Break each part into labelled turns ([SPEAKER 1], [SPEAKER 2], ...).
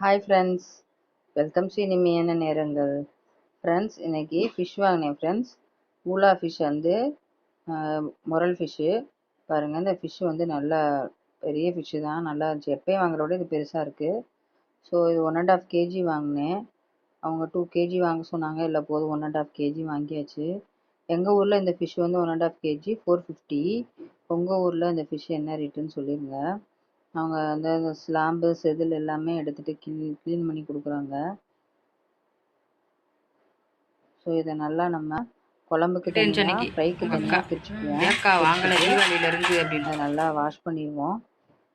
[SPEAKER 1] Hi friends welcome to இனிமையான நேரங்கள்? Friends இன்னைக்கு ஃபிஷ் வாங்கினேன் ஃப்ரெண்ட்ஸ் ஊலா ஃபிஷ் வந்து முரல் ஃபிஷ்ஷு பாருங்கள் இந்த ஃபிஷ் வந்து நல்லா பெரிய ஃபிஷ்ஷு தான். நல்லா இருந்துச்சு. எப்பயும் வாங்குறத விட இது பெருசாக இருக்குது ஸோ இது ஒன் அண்ட் ஆஃப் கேஜி வாங்கினேன். அவங்க டூ கேஜி வாங்க சொன்னாங்க. இல்லை போதும் ஒன் அண்ட் ஆஃப் கேஜி வாங்கியாச்சு. எங்கள் ஊரில் இந்த ஃபிஷ் வந்து one and half KG four fifty உங்கள் ஊரில் இந்த ஃபிஷ் என்ன ரேட்டுன்னு சொல்லிடுங்க அவங்க அந்த அந்த ஸ்லாம்பு செதில் எல்லாமே எடுத்துட்டு க்ளீன் க்ளீன் பண்ணி கொடுக்குறாங்க. ஸோ இதை நல்லா நம்ம குழம்புக்கு தனியாக. ஃப்ரைக்கு. தனியாக பிரிச்சுக்குவோம். அதை நல்லா வாஷ் பண்ணிடுவோம்.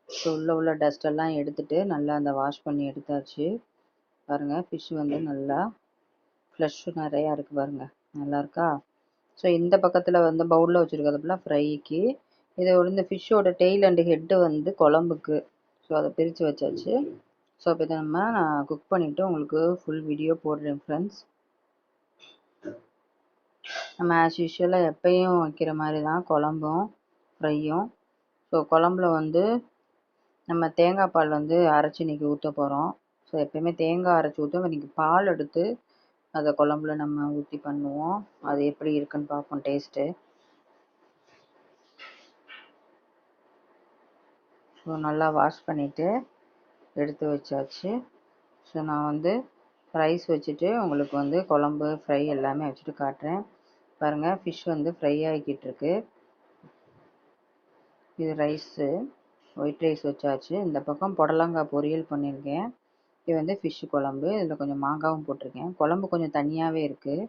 [SPEAKER 1] ஸோ உள்ள உள்ள டஸ்ட் எல்லாம் எடுத்துட்டு நல்லா அந்த வாஷ் பண்ணி எடுத்தாச்சு. பாருங்க ஃபிஷ் வந்து நல்லா ஃப்ளஷ் நிறையா இருக்கு பாருங்க. நல்லா இருக்கா? ஸோ இந்த பக்கத்தில் வந்து பவுலில் வச்சுருக்கிறதுல ஃப்ரைக்கு இதை வந்து இந்த ஃபிஷ்ஷோட டெய்ல் அண்டு ஹெட்டு வந்து குழம்புக்கு. ஸோ அதை பிரித்து வச்சாச்சு. ஸோ அப்போ இதை நம்ம நான் குக் பண்ணிவிட்டு உங்களுக்கு ஃபுல் வீடியோ போடுறேன் ஃப்ரெண்ட்ஸ் நம்ம ஆஸ் யூஷுவலாக எப்பயும் வைக்கிற மாதிரி தான் குழம்பும் ஃப்ரையும் ஸோ குழம்புல வந்து நம்ம தேங்காய் பால் வந்து அரைச்சி இன்னைக்கு ஊற்ற போகிறோம் ஸோ எப்பயுமே தேங்காய் அரைச்சி ஊற்றும் இன்னைக்கு பால் எடுத்து அதை குழம்புல நம்ம ஊற்றி பண்ணுவோம். அது எப்படி இருக்குன்னு பார்ப்போம் டேஸ்ட்டு ஸோ நல்லா வாஷ் பண்ணிவிட்டு எடுத்து வச்சாச்சு. ஸோ நான் வந்து ரைஸ் வச்சுட்டு உங்களுக்கு வந்து குழம்பு ஃப்ரை எல்லாமே வச்சுட்டு காட்டுறேன். பாருங்கள் ஃபிஷ் வந்து ஃப்ரை ஆகிக்கிட்டு இருக்கு. இது ரைஸு ஒயிட் ரைஸ் வச்சாச்சு. இந்த பக்கம் புடலங்காய் பொரியல் பண்ணியிருக்கேன். இது வந்து ஃபிஷ்ஷு குழம்பு. இதில் கொஞ்சம் மாங்காவும் போட்டிருக்கேன். குழம்பு கொஞ்சம் தனியாகவே இருக்குது